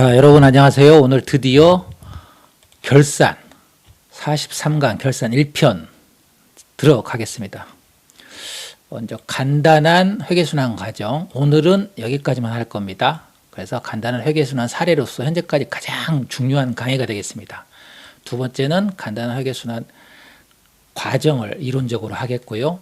자, 여러분 안녕하세요. 오늘 드디어 결산 43강 결산 1편 들어가겠습니다. 먼저 간단한 회계순환 과정. 오늘은 여기까지만 할 겁니다. 그래서 간단한 회계순환 사례로서 현재까지 가장 중요한 강의가 되겠습니다. 두 번째는 간단한 회계순환 과정을 이론적으로 하겠고요.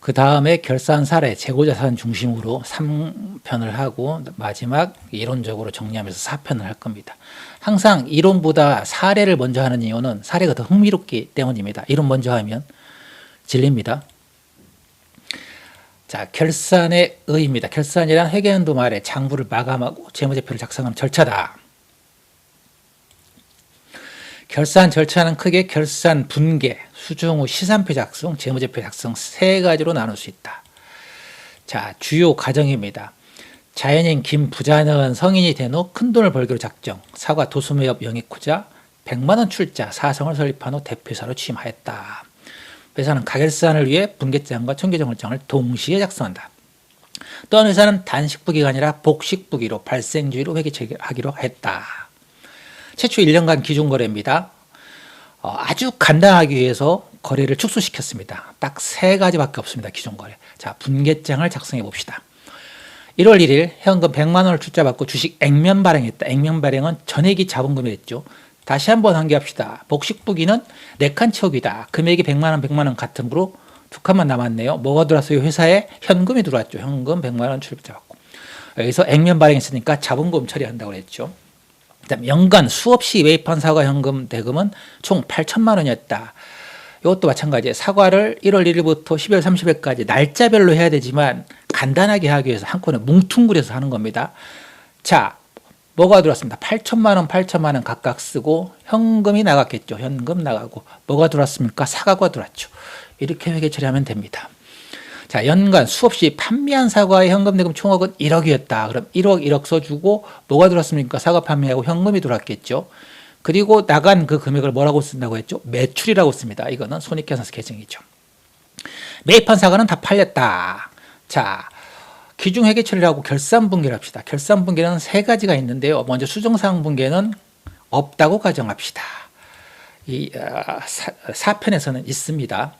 그 다음에 결산 사례, 재고자산 중심으로 3편을 하고 마지막 이론적으로 정리하면서 4편을 할 겁니다. 항상 이론보다 사례를 먼저 하는 이유는 사례가 더 흥미롭기 때문입니다. 이론 먼저 하면 질립니다. 자, 결산의 의의입니다. 결산이란 회계연도 말에 장부를 마감하고 재무제표를 작성하는 절차다. 결산 절차는 크게 결산 분계, 수중 후 시산표 작성, 재무제표 작성 세 가지로 나눌 수 있다. 자, 주요 과정입니다. 자연인 김 부자는 성인이 된 후 큰돈을 벌기로 작정, 사과 도수매업 영입구자, 100만원 출자, 사성을 설립한 후 대표사로 취임하였다. 회사는 가결산을 위해 분계장과 청계정을장을 동시에 작성한다. 또한 회사는 단식부기가 아니라 복식부기로 발생주의로 회계처리하기로 했다. 최초 1년간 기준 거래입니다. 어, 아주 간단하기 위해서 거래를 축소시켰습니다. 딱 세 가지밖에 없습니다. 기존 거래. 자, 분계장을 작성해 봅시다. 1월 1일 현금 100만 원을 출자받고 주식 액면 발행했다. 액면 발행은 전액이 자본금이었죠. 다시 한번 환기합시다. 복식부기는 4칸 채우기다. 금액이 100만 원, 100만 원 같으므로 두 칸만 남았네요. 뭐가 들어왔어요? 회사에 현금이 들어왔죠. 현금 100만 원 출자받고. 여기서 액면 발행했으니까 자본금 처리한다고 했죠. 그다음 연간 수없이 매입한 사과 현금 대금은 총 8천만 원이었다. 이것도 마찬가지예요. 사과를 1월 1일부터 12월 30일까지 날짜별로 해야 되지만 간단하게 하기 위해서 한꺼번에 뭉퉁그려서 하는 겁니다. 자, 뭐가 들어왔습니다. 8천만 원, 8천만 원 각각 쓰고 현금이 나갔겠죠. 현금 나가고 뭐가 들어왔습니까? 사과가 들어왔죠. 이렇게 회계 처리하면 됩니다. 자, 연간 수없이 판매한 사과의 현금 대금 총액은 1억이었다. 그럼 1억 1억 써주고 뭐가 들어왔습니까? 사과 판매하고 현금이 들어왔겠죠. 그리고 나간 그 금액을 뭐라고 쓴다고 했죠? 매출이라고 씁니다. 이거는 손익계산서 계정이죠. 매입한 사과는 다 팔렸다. 자, 기중회계 처리를 하고 결산 분계를 합시다. 결산 분계는 세 가지가 있는데요. 먼저 수정사항 분계는 없다고 가정합시다. 이 어, 사, 사편에서는 있습니다.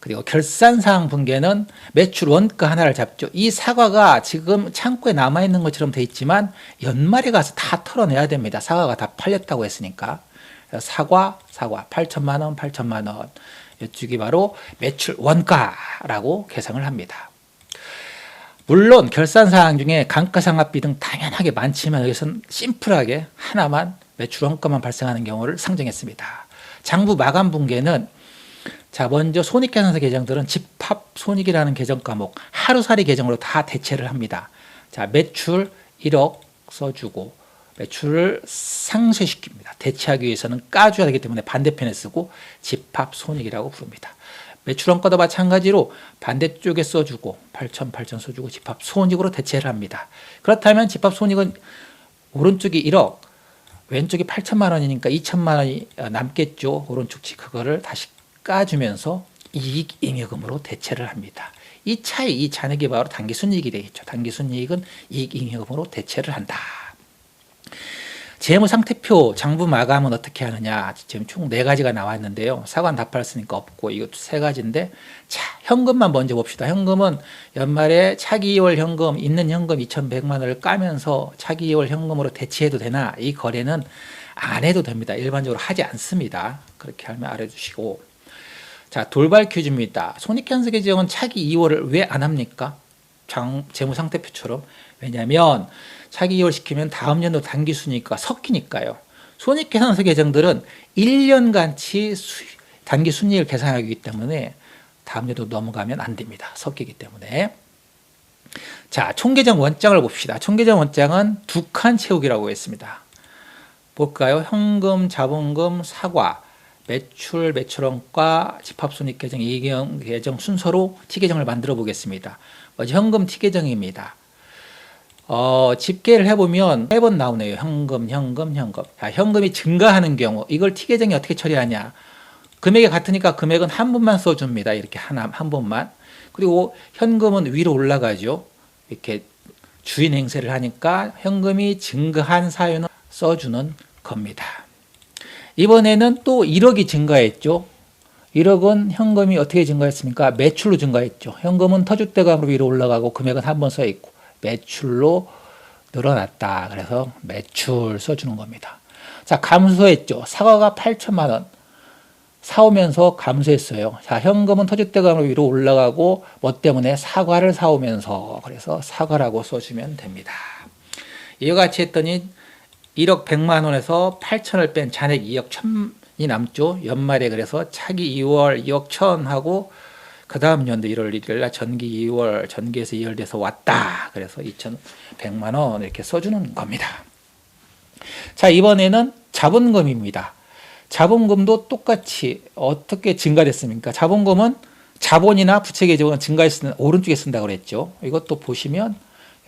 그리고 결산사항 분계는 매출 원가 하나를 잡죠. 이 사과가 지금 창고에 남아있는 것처럼 돼 있지만 연말에 가서 다 털어내야 됩니다. 사과가 다 팔렸다고 했으니까. 사과, 사과, 8천만 원, 8천만 원. 이쪽이 바로 매출 원가라고 계산을 합니다. 물론 결산사항 중에 감가상각비 등 당연하게 많지만 여기서는 심플하게 하나만 매출 원가만 발생하는 경우를 상정했습니다. 장부 마감 분계는 자, 먼저 손익계산서 계정들은 집합 손익이라는 계정 과목 하루살이 계정으로 다 대체를 합니다. 자, 매출 1억 써주고 매출을 상쇄시킵니다. 대체하기 위해서는 까줘야 되기 때문에 반대편에 쓰고 집합 손익이라고 부릅니다. 매출 원가도 마찬가지로 반대쪽에 써주고 8천 8천 써주고 집합 손익으로 대체를 합니다. 그렇다면 집합 손익은 오른쪽이 1억 왼쪽이 8천만 원이니까 2천만 원이 남겠죠. 오른쪽 치 그거를 다시 까주면서 이익 잉여금으로 대체를 합니다. 이 차이, 이 잔액이 바로 단기순이익이 되겠죠. 단기순이익은 이익 잉여금으로 대체를 한다. 재무상태표 장부 마감은 어떻게 하느냐. 지금 총 네 가지가 나와 있는데요. 사관 다 팔았으니까 없고 이것도 세 가지인데 자, 현금만 먼저 봅시다. 현금은 연말에 차기 2월 현금 있는 현금 2,100만 원을 까면서 차기 2월 현금으로 대체해도 되나? 이 거래는 안 해도 됩니다. 일반적으로 하지 않습니다. 그렇게 하면 알아주시고 자, 돌발 퀴즈입니다. 손익현수 계정은 차기 2월을 왜 안 합니까? 장, 재무상태표처럼. 왜냐하면 차기 2월 시키면 다음 연도 단기 순이익과 섞이니까요. 손익계산서 계정들은 1년간치 수, 단기 순이익을 계산하기 때문에 다음 연도 넘어가면 안 됩니다. 섞이기 때문에. 자, 총계정 원장을 봅시다. 총계정 원장은 두 칸 채우기라고 했습니다. 볼까요? 현금, 자본금, 사과. 매출, 매출원가, 집합손익 계정, 이경 계정 순서로 T 계정을 만들어 보겠습니다. 먼저 현금 T 계정입니다. 어, 집계를 해보면 세 번 나오네요. 현금, 현금, 현금. 자, 현금이 증가하는 경우 이걸 T 계정이 어떻게 처리하냐? 금액이 같으니까 금액은 한 번만 써줍니다. 이렇게 하나 한 번만. 그리고 현금은 위로 올라가죠. 이렇게 주인 행세를 하니까 현금이 증가한 사유는 써주는 겁니다. 이번에는 또 1억이 증가했죠. 1억은 현금이 어떻게 증가했습니까? 매출로 증가했죠. 현금은 터줏대감으로 위로 올라가고 금액은 한 번 써 있고 매출로 늘어났다. 그래서 매출 써주는 겁니다. 자, 감소했죠. 사과가 8천만 원. 사오면서 감소했어요. 자, 현금은 터줏대감으로 위로 올라가고 뭐 때문에 사과를 사오면서 그래서 사과라고 써주면 됩니다. 이와 같이 했더니 1억 100만 원에서 8천을 뺀 잔액 2억 1000이 남죠. 연말에 그래서 차기 2월 2억 1000 하고 그 다음 연도 1월 1일 날 전기 2월 전기에서 2월 돼서 왔다. 그래서 2,100만 원 이렇게 써주는 겁니다. 자 이번에는 자본금입니다. 자본금도 똑같이 어떻게 증가됐습니까? 자본금은 자본이나 부채 계정은 증가했으면 오른쪽에 쓴다고 그랬죠. 이것도 보시면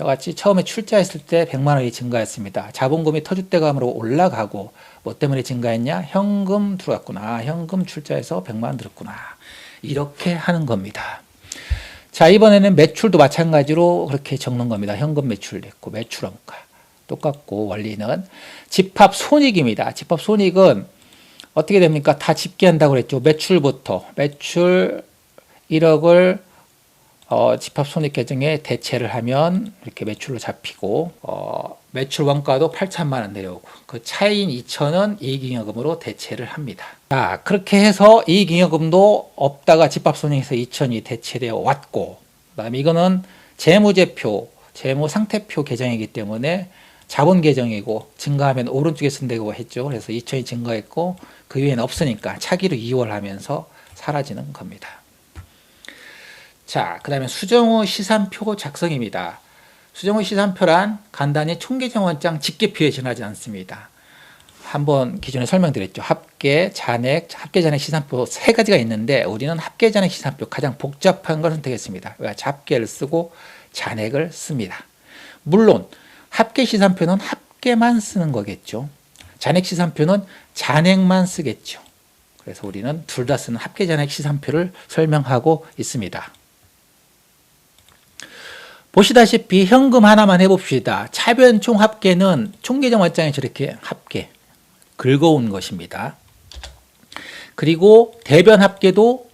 이와 같이 처음에 출자했을 때 100만 원이 증가했습니다. 자본금이 터줏대감으로 올라가고 뭐 때문에 증가했냐? 현금 들어왔구나. 현금 출자해서 100만 원 들었구나. 이렇게 하는 겁니다. 자, 이번에는 매출도 마찬가지로 그렇게 적는 겁니다. 현금 매출 냈고 매출 원가 똑같고 원리는 집합 손익입니다. 집합 손익은 어떻게 됩니까? 다 집계한다고 그랬죠. 매출부터 매출 1억을 어, 집합 손익 계정에 대체를 하면 이렇게 매출로 잡히고 어, 매출 원가도 8천만 원 내려오고 그 차이인 2천은 이익잉여금으로 대체를 합니다. 자 그렇게 해서 이익잉여금도 없다가 집합 손익에서 2천이 대체되어 왔고 그다음에 이거는 재무제표 재무 상태표 계정이기 때문에 자본 계정이고 증가하면 오른쪽에 쓴다고 했죠. 그래서 2천이 증가했고 그 위에는 없으니까 차기로 이월하면서 사라지는 겁니다. 자, 그 다음에 수정호 시산표 작성입니다. 수정호 시산표란 간단히 총계정원장 직계표에 지나지 않습니다. 한번 기존에 설명드렸죠. 합계, 잔액, 합계 잔액 시산표 세 가지가 있는데 우리는 합계 잔액 시산표 가장 복잡한 걸 선택했습니다. 왜 잡계를 쓰고 잔액을 씁니다. 물론 합계 시산표는 합계만 쓰는 거겠죠. 잔액 시산표는 잔액만 쓰겠죠. 그래서 우리는 둘 다 쓰는 합계 잔액 시산표를 설명하고 있습니다. 보시다시피 현금 하나만 해봅시다. 차변 총 합계는 총계정 완장에 저렇게 합계 긁어온 것입니다. 그리고 대변 합계도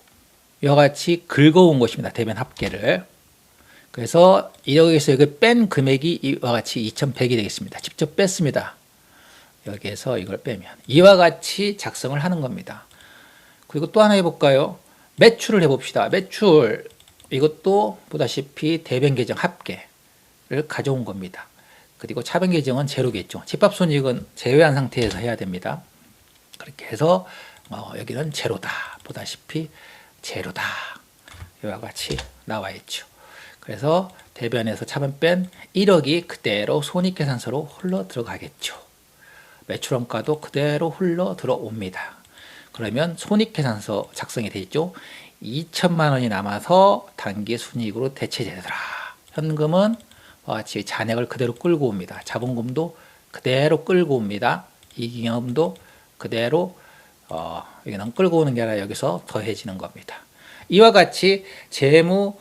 이와 같이 긁어온 것입니다. 대변 합계를. 그래서 여기서 여기 뺀 금액이 이와 같이 2,100이 되겠습니다. 직접 뺐습니다. 여기에서 이걸 빼면 이와 같이 작성을 하는 겁니다. 그리고 또 하나 해볼까요? 매출을 해봅시다. 매출 이것도 보다시피 대변 계정 합계를 가져온 겁니다. 그리고 차변 계정은 제로겠죠. 집합 손익은 제외한 상태에서 해야 됩니다. 그렇게 해서 어, 여기는 제로다. 보다시피 제로다. 이와 같이 나와 있죠. 그래서 대변에서 차변 뺀 1억이 그대로 손익계산서로 흘러 들어가겠죠. 매출원가도 그대로 흘러 들어옵니다. 그러면 손익계산서 작성이 되어 있죠. 2천만 원이 남아서 단기 순이익으로 대체되더라. 현금은 같이 잔액을 그대로 끌고 옵니다. 자본금도 그대로 끌고 옵니다. 이익잉여금도 그대로 어, 여기는 끌고 오는 게 아니라 여기서 더해지는 겁니다. 이와 같이 재무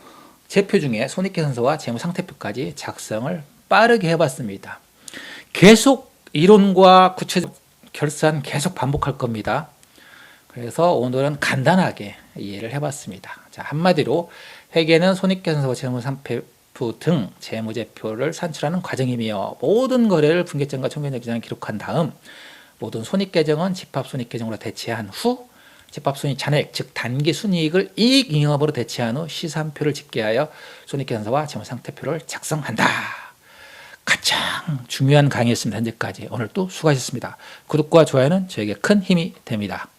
제표 중에 손익계산서와 재무 상태표까지 작성을 빠르게 해봤습니다. 계속 이론과 구체적 결산 계속 반복할 겁니다. 그래서 오늘은 간단하게 이해를 해봤습니다. 자, 한마디로 회계는 손익계산서와 재무상태표 등 재무제표를 산출하는 과정이며 모든 거래를 분계점과 총계적 기장에 기록한 다음 모든 손익계정은 집합손익계정으로 대체한 후 집합손익 잔액 즉 단기 순이익을 이익잉여금으로 대체한 후 시산표를 집계하여 손익계산서와 재무상태표를 작성한다. 가장 중요한 강의였습니다. 현재까지 오늘 또 수고하셨습니다. 구독과 좋아요는 저에게 큰 힘이 됩니다.